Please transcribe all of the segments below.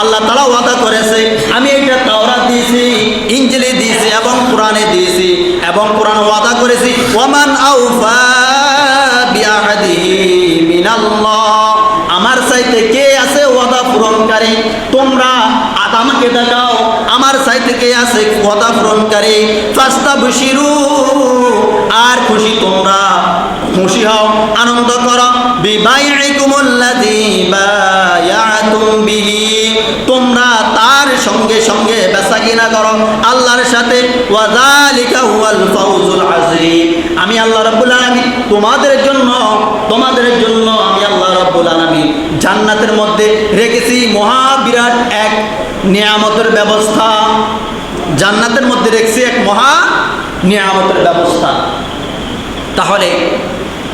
আল্লাহ তালা ওয়াদা করেছে, আমি এটা তাওরা দিয়েছি ইঞ্জিলে দিয়েছি এবং কোরআনে দিয়েছি এবং কোরআন ওয়াদা করেছি মিনাল্লাহ। আমার সাইতে কে আছে ওয়াদা পূরণকারী? তোমরা আমাকে দেখাও, আমার সাইতে কে আছে ওয়াদা পূরণকারী? ফাস্তা বুশিরু আর খুশি তোমরা খুশি হও, আনন্দ করো। বিবাইকুমুল্লাযী বায়াতুম বিহি। তোমরা তার সঙ্গে সঙ্গে বেচা কিনা করো। আল্লাহর সাথে। ওয়াযালিকা হুয়াল ফাউজুল আযীম। আমি আল্লাহ রাব্বুল আলামিন তোমাদের জন্য তোমাদের জন্য আমি আল্লাহ রাব্বুল আলামিন জান্নাতের মধ্যে রেখেছি মহা বিরাট এক নিয়ামতের ব্যবস্থা। জান্নাতের মধ্যে রেখেছি এক মহা নিয়ামতের ব্যবস্থা। তাহলে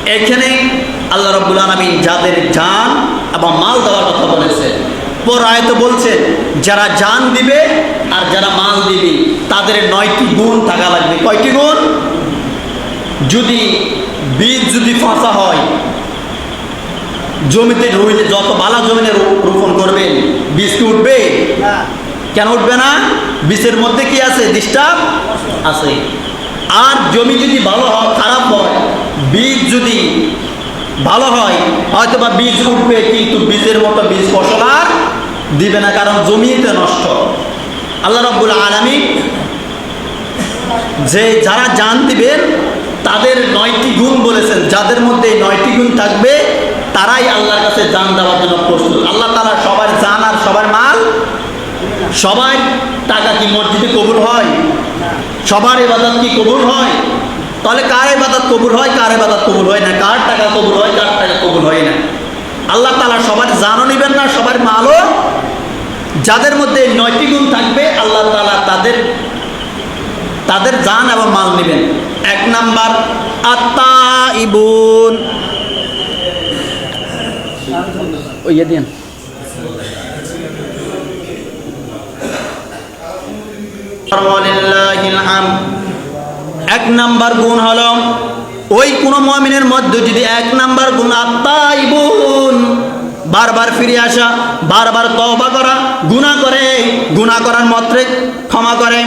এখানে আল্লাহ রব্বুল আলমী যাদের জান এবং মাল দেওয়ার কথা বলেছে পর আয়ত বলছেন যারা জান দিবে আর যারা মাল দিবে তাদের নয়টি গুণ থাকা লাগবে। কয়টি গুণ? যদি বীজ যদি ফাঁসা হয় জমিতে রুইলে যত বালা জমিনে রোপণ করবেন বীজ কি উঠবে? কেন উঠবে না? বীজের মধ্যে কি আছে? ডিস্টার্ব আছে। আর জমি যদি ভালো হয় খারাপ হয় বীজ যদি ভালো হয় হয়তো বা বীজ উঠবে, কিন্তু বীজের মতো বীজ ফসল আর দিবে না, কারণ জমিতে নষ্ট। আল্লাহ রব্বুল আলমী যে যারা জান দিবেন তাদের নয়টি গুণ বলেছেন। যাদের মধ্যে নয়টি গুণ থাকবে, তারাই আল্লাহর কাছে জান দেওয়ার জন্য প্রস্তুত। আল্লাহ তারা সবার জান আর সবার মাল সবাই টাকা কি মসজিদে কবুল হয়? সবার এবাদত কি কবুল হয়? তাহলে কার এবাদত কবুল হয় কার এবাদত কবুল হয় না? কার টাকা কবুল হয় কার টাকা কবুল হয় না? আল্লাহ তালা সবার জানও নিবেন না সবার মালও। যাদের মধ্যে নয়টি গুণ থাকবে আল্লাহ তালা তাদের তাদের জান এবং মাল নেবেন। এক নাম্বার আত্মা ইবুন ওই ইয়ে দিন এক নাম্বার গুণ হল, ওই কোন মমিনের মধ্যে যদি এক নাম্বার গুণ আত্মাই বোন, বারবার ফিরে আসা, বারবার তওবা করা গুণা করে গুণা করার মাত্রে ক্ষমা করে।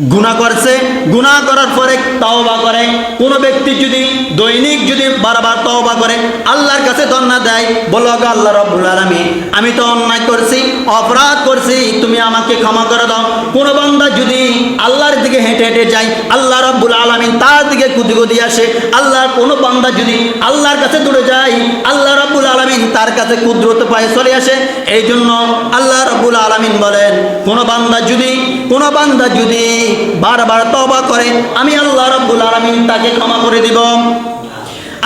গুণা করছে গুণা করার পরে তওবা করে। কোন ব্যক্তি যদি দৈনিক যদি বারবার তওবা করে, আল্লাহর কাছে ধন্যা দেয়, বলো আল্লাহ রব্বুল আলামিন, আমি তো অন্যায় করছি, অপরাধ করছি, তুমি আমাকে ক্ষমা করে দাও। কোন বান্দা যদি আল্লাহর দিকে হেঁটে হেঁটে যায়, আল্লাহ রব্বুল আলামিন তার দিকে কুদি কুদি আসে। আল্লাহর কোন বান্দা যদি আল্লাহর কাছে দূরে যায়, আল্লাহ তার কাছে কুদরত পায়ে চলে আসে এই জন্য আল্লাহ রবুল আলমিন বলেন, কোনো বান্দা যদি, কোনো বান্দা যদি বারবার তবা করে, আমি আল্লাহ রব্বুল আলমিন তাকে ক্ষমা করে দিব।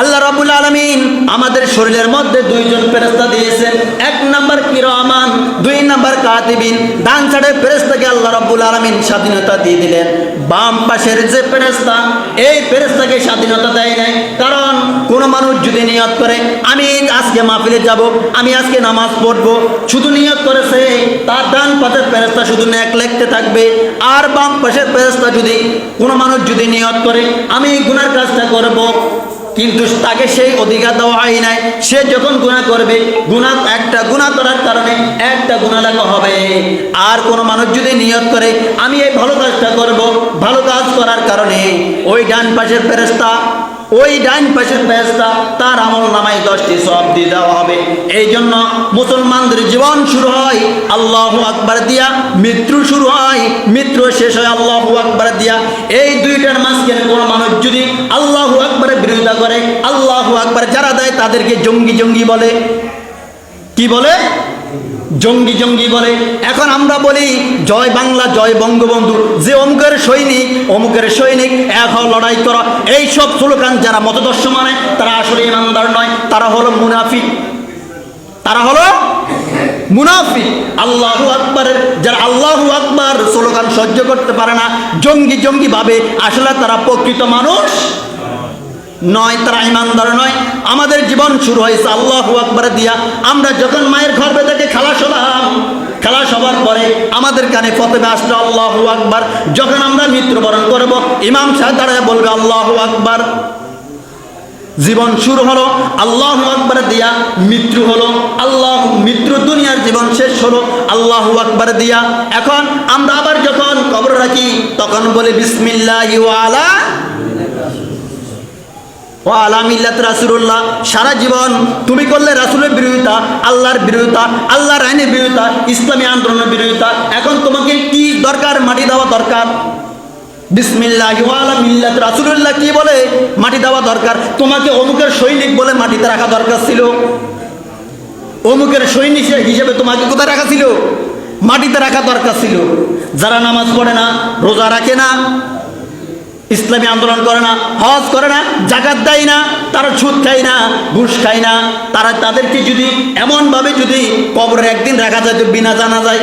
আল্লাহ রাবুল আলামিন আমাদের শরীরের মধ্যে দুইজন ফেরেশতা দিয়েছেন। এক নাম্বার কিরামান দুই নাম্বার কাতিবিন। ডান সাইডের ফেরেশতাকে আল্লাহ রাবুল আলামিন স্বাধীনতা দিয়ে দিলেন। বাম পাশের যে ফেরেশতা, এই ফেরেশতাকে স্বাধীনতা দেয় নাই। কারণ কোন মানুষ যদি নিয়ত করে, আমি আজকে মাহফিলে যাব, আমি আজকে নামাজ পড়ব, শুধু নিয়ত করেছে তার ডান পাশের ফেরেশতা শুধু নেক লেখতে থাকবে। আর বাম পাশের ফেরেশতা যদি কোনো মানুষ যদি নিয়ত করে, আমি গুনার কাজটা করব। কিন্তু তাকে সেই অধিকার দেওয়া হয় নাই। সে যখন গুণা করবে গুণা একটা গুণা করার কারণে একটা গুণা লাগা হবে। আর কোনো মানুষ যদি নিয়ত করে, আমি এই ভালো কাজটা করব, ভালো কাজ করার কারণে, ওই ডান পাশের ফেরেস্তা ওই ডাইন পাশের ফেরেস্তা তার আমল নামায় দশটি সব দিয়ে দেওয়া হবে। এই জন্য মুসলমানদের জীবন শুরু হয় আল্লাহ আকবার দিয়া, মৃত্যু শুরু হয়, মৃত্যু শেষ হয় আল্লাহ আকবার দিয়া। এই দুইটার মাঝখানে কোনো মানুষ যদি আল্লাহ আকবারের বিরোধিতা করে, আল্লাহ আকবার যারা দেয় তাদেরকে জঙ্গি জঙ্গি বলে। কি বলে? জঙ্গি জঙ্গি বলে এখন আমরা বলি, জয় বাংলা, জয় বঙ্গবন্ধু। যে অমুকের সৈনিক অমুকের সৈনিক, এক লড়াই করা। এই সব স্লোগান যারা মতদর্শ মানে তারা আসলে ইমানদার নয়, তারা হলো মুনাফিক। তারা হলো মুনাফি আল্লাহু আকবরের যারা আল্লাহু আকবর স্লোগান সহ্য করতে পারে না, জঙ্গি জঙ্গি ভাবে আসলে তারা প্রকৃত মানুষ। নয় তারা ইমানদার নয়। আমাদের জীবন শুরু হয়েছে, আল্লাহ আকবর দিয়া। আমরা যখন মায়ের গর্ভে থেকে খেলা হলাম। খেলা সবার পরে আমাদের কানে ফতেবে আসলো, আল্লাহ আকবর। যখন আমরা মৃত্যুবরণ করব, ইমাম সাহেব দাঁড়ায় বলবে, আল্লাহ আকবর। জীবন শুরু হলো, আল্লাহ আকবর দিয়া মৃত্যু হলো, আল্লাহ মৃত্যু দুনিয়ার জীবন শেষ হলো, আল্লাহ আকবার দিয়া। এখন আমরা আবার যখন কবর রাখি, তখন বলে, বিসমিল্লাহ আলা ও আলামিল্লাত রাসুল্লাহ সারা জীবন তুমি করলে রাসুলের বিরোধিতা, আল্লাহর বিরোধিতা, আল্লাহর আইনের বিরোধিতা, ইসলামী আন্দোলনের বিরোধিতা। এখন তোমাকে কি দরকার? মাটি দেওয়া দরকার। বিসমিল্লাহ মিল্লাত রাসুলুল্লাহ কি বলে? মাটি দেওয়া দরকার। তোমাকে অমুকের সৈনিক বলে মাটিতে রাখা দরকার ছিল। অমুকের সৈনিক হিসেবে তোমাকে কোথায় রাখা ছিল? মাটিতে রাখা দরকার ছিল। যারা নামাজ পড়ে না, রোজা রাখে না ইসলামী আন্দোলন করে না, হজ করে না, জাকাত দেয় না, তারা সুদ খায় না, ঘুষ খায় না, তারা তাদেরকে যদি এমনভাবে যদি কবরে একদিন রাখা যায় তো বিনা জানা যায়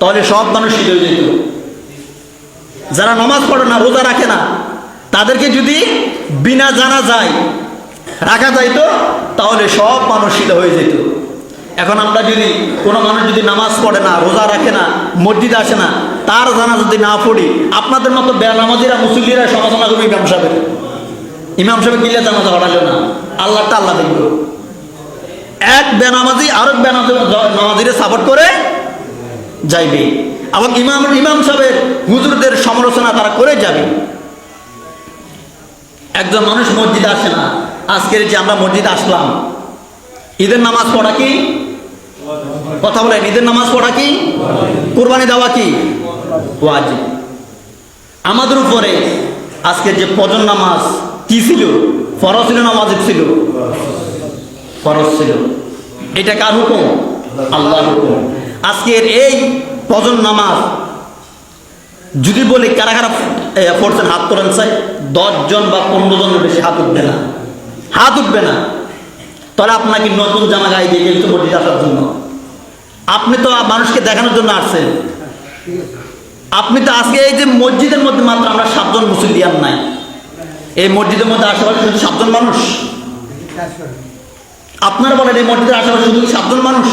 তাহলে সব মানুষ শীত হয়ে যেত। যারা নামাজ পড়ে না, রোজা রাখে না, তাদেরকে যদি বিনা জানা যায় রাখা যাইতো তাহলে সব মানুষ শীত হয়ে যেত। এখন আমরা যদি কোনো মানুষ যদি নামাজ পড়ে না, রোজা রাখে না, মসজিদে আসে না, তার জানা যদি না পড়ি, আপনাদের মতো বেনামাজিরা, মুসল্লিরা সমালোচনা করবে ইমাম সাহেবের। ইমাম সাহেব গিলে জানাজা পড়ালো না। আল্লাহটা আল্লাহ দেখবে। এক বেনামাজি আরেক বেনামাজি নামাজিরে সাপোর্ট করে যাইবে। এবং ইমাম ইমাম সাহেবের হুজুরদের সমালোচনা তারা করে যাবে। একজন মানুষ মসজিদে আসে না। আজকের যে আমরা মসজিদে আসলাম। ঈদের নামাজ পড়া কি? কথা বলেন ঈদের নামাজ পড়া কি? কোরবানি দেওয়া কি? ওয়াজিব। আমাদের উপরে আজকের যে পজন নামাজ কি ছিল? ফরজ ছিল না ওয়াজিব ছিল? ফরজ ছিল। এটা কার হুকুম? আল্লাহর হুকুম। আজকের এই পজন নামাজ যদি বলি কারা কারা পড়ছেন, হাত তোলেন চাই দশজন বা পনেরো জনের বেশি হাত উঠবে না। হাত উঠবে না। তাহলে আপনাকে নতুন জামা গায়ে দিয়ে গেলে মসজিদ আসার জন্য। আপনি তো মানুষকে দেখানোর জন্য আসছেন। আপনি তো আজকে এই যে মসজিদের মধ্যে মাত্র আমরা সাতজন মুসলিয়ান নাই। এই মসজিদের মধ্যে আশেপাশে শুধু সাতজন মানুষ? আপনারা বলেন এই মসজিদের আশেপাশে শুধু সাতজন মানুষ?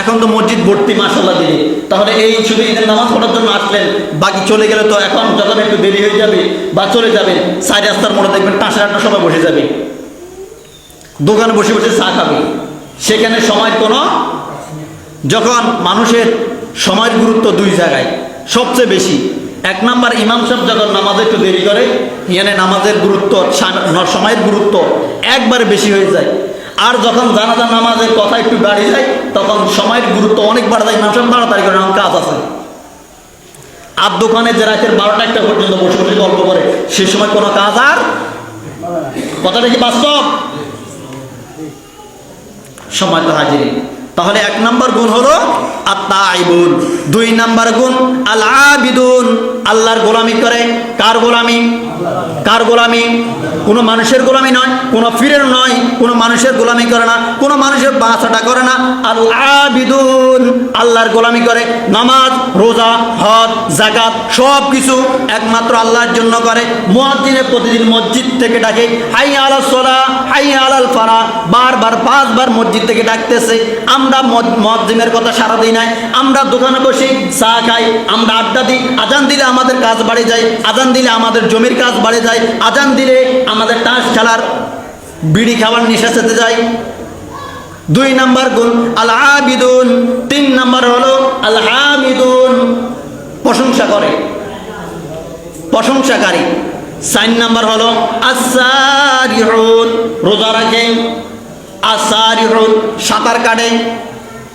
এখন তো মসজিদ ভর্তি মাসাল্লাহ দিয়ে তাহলে এই শুধু ঈদের নামাজ পড়ার জন্য আসলেন, বাকি চলে গেলে তো এখন যখন একটু দেরি হয়ে যাবে বা চলে যাবে, সাইড রাস্তার মোড়ে দেখবেন টাঁসা আটটার সময় বসে যাবে। দোকানে বসে বসে চা খাবে। সেখানে সময় কোনো যখন মানুষের সময়ের গুরুত্ব দুই জায়গায়, সবচেয়ে বেশি। এক নাম্বার ইমাম সাহেব যখন নামাজে একটু দেরি করে, ইয়ানে নামাজের গুরুত্ব সময়ের গুরুত্ব একবারে বেশি হয়ে যায়। আর যখন জানাজা নামাজের কথা একটু বাড়ি যায়, তখন সময়ের গুরুত্ব অনেক বাড়া যায়। ইমাম সাহেব তাড়াতাড়ি করে আমার কাজ আছে। আর দোকানে যে রাতের বারোটা একটা পর্যন্ত বসে বসে গল্প করে, সে সময় কোনো কাজ আর কথাটা কি বাস্তব? সময় তো হাজির তাহলে এক নম্বর গুণ হলো আত্মাইবুন। দুই নম্বর গুণ আল আবিদুন আল্লাহর গোলামি করে। কার গোলামি? কার গোলামি? কোনো মানুষের গোলামি নয়, কোনো ফিরের নয়, কোনো মানুষের গোলামি করে না, কোনো মানুষের বাঁচাটা করে না। আল আবিদুন আল্লাহর গোলামি করে। নামাজ, রোজা, হজ জাকাত সব কিছু একমাত্র আল্লাহর জন্য করে। মুয়াজ্জিনে প্রতিদিন মসজিদ থেকে ডাকে, হাই আলাল সোলা, হাই আলাল ফারা বারবার, পাঁচবার মসজিদ থেকে ডাকতেছে। আমরা মসজিদের কথা সারা দিই নাই। আমরা দোকানে বসে, চা খাই, আমরা আড্ডা দিই। আজান দিলে আমাদের কাজ বাড়ে যায়, আজান দিলে আমাদের জমির কাজ বাড়ে যায়, আজান দিলে আমাদের তাস খেলার বিড়ি খাবার নেশা যেতে যায়। দুই নাম্বার গুণ আল তিন নাম্বার হলো আল প্রশংসা করে। প্রশংসাকারী। চার নাম্বার হলো আসারিহুন রোজা রাখে। আসারিহুন সাঁতার কাটে।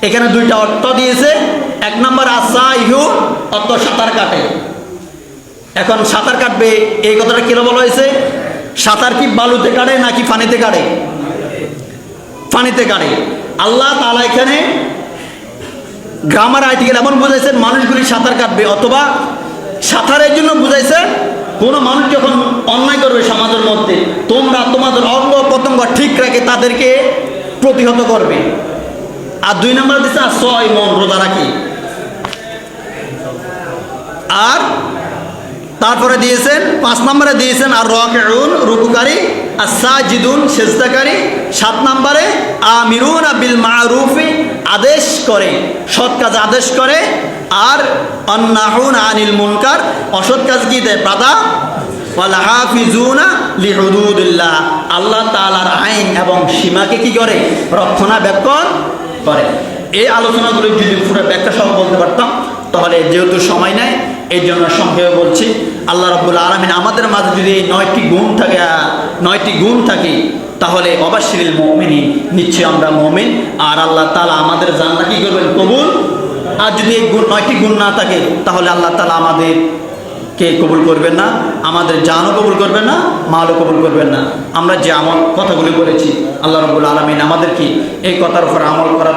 এখানে দুইটা অর্থ দিয়েছে। এক নম্বর আসাইহু অর্থ সাঁতার কাটে। এখন সাঁতার কাটবে, এই কথাটা কেন বলা হয়েছে? সাঁতার কি বালুতে কাটে নাকি পানিতে কাটে? পানিতে কাটে। আল্লাহ তালা এখানে গ্রামার আর্টিকেল এমন বুঝাইছেন, মানুষগুলি সাঁতার কাটবে, অথবা সাঁতারের জন্য বুঝাইছে, কোনো মানুষ যখন অন্যায় করবে সমাজের মধ্যে, তোমরা তোমাদের অঙ্গ প্রত্যঙ্গ ঠিক রাখে তাদেরকে প্রতিহত করবে। আর দুই নম্বর দিচ্ছে আর ছয় মন রোজা রাখি। আর তারপরে দিয়েছেন, পাঁচ নম্বরে দিয়েছেন আর রকেউন রুকুকারী আর সাজিদুন, সেজদাকারী। সাত নম্বরে আমিরুন আবিল মারুফি, আদেশ করে, সৎ কাজ আদেশ করে। আর অন্নাহুন আনিল মুনকার, অসৎ কাজ কি দেয়? প্রাদা আল্লাহ তাআলার আইন এবং সীমাকে কি করে? রক্ষণাবেক্ষণ করে। এই আলোচনাগুলো যদি পুরো ব্যাখ্যা সহ বলতে পারতাম, তাহলে যেহেতু সময় নেই এই জন্য সংক্ষেপে বলছি, আল্লাহ রব্বুল আলমিন আমাদের মাঝে যদি এই নয়টি গুণ থাকে, নয়টি গুণ থাকে, তাহলে অবশ্যই মমিনী, নিশ্চয়ই আমরা মমিন। আর আল্লাহ তালা আমাদের জান্না কি করবেন? কবুল? আর যদি এই গুণ, নয়টি গুণ না থাকে, তাহলে আল্লাহ তালা আমাদের কে কবুল করবেন না, আমাদের জানও কবুল করবেন না, মালও কবুল করবেন না। আমরা যে আমল কথাগুলি বলেছি, আল্লাহ রব্বুল আলমিন আমাদেরকে এই কথার উপর আমল করা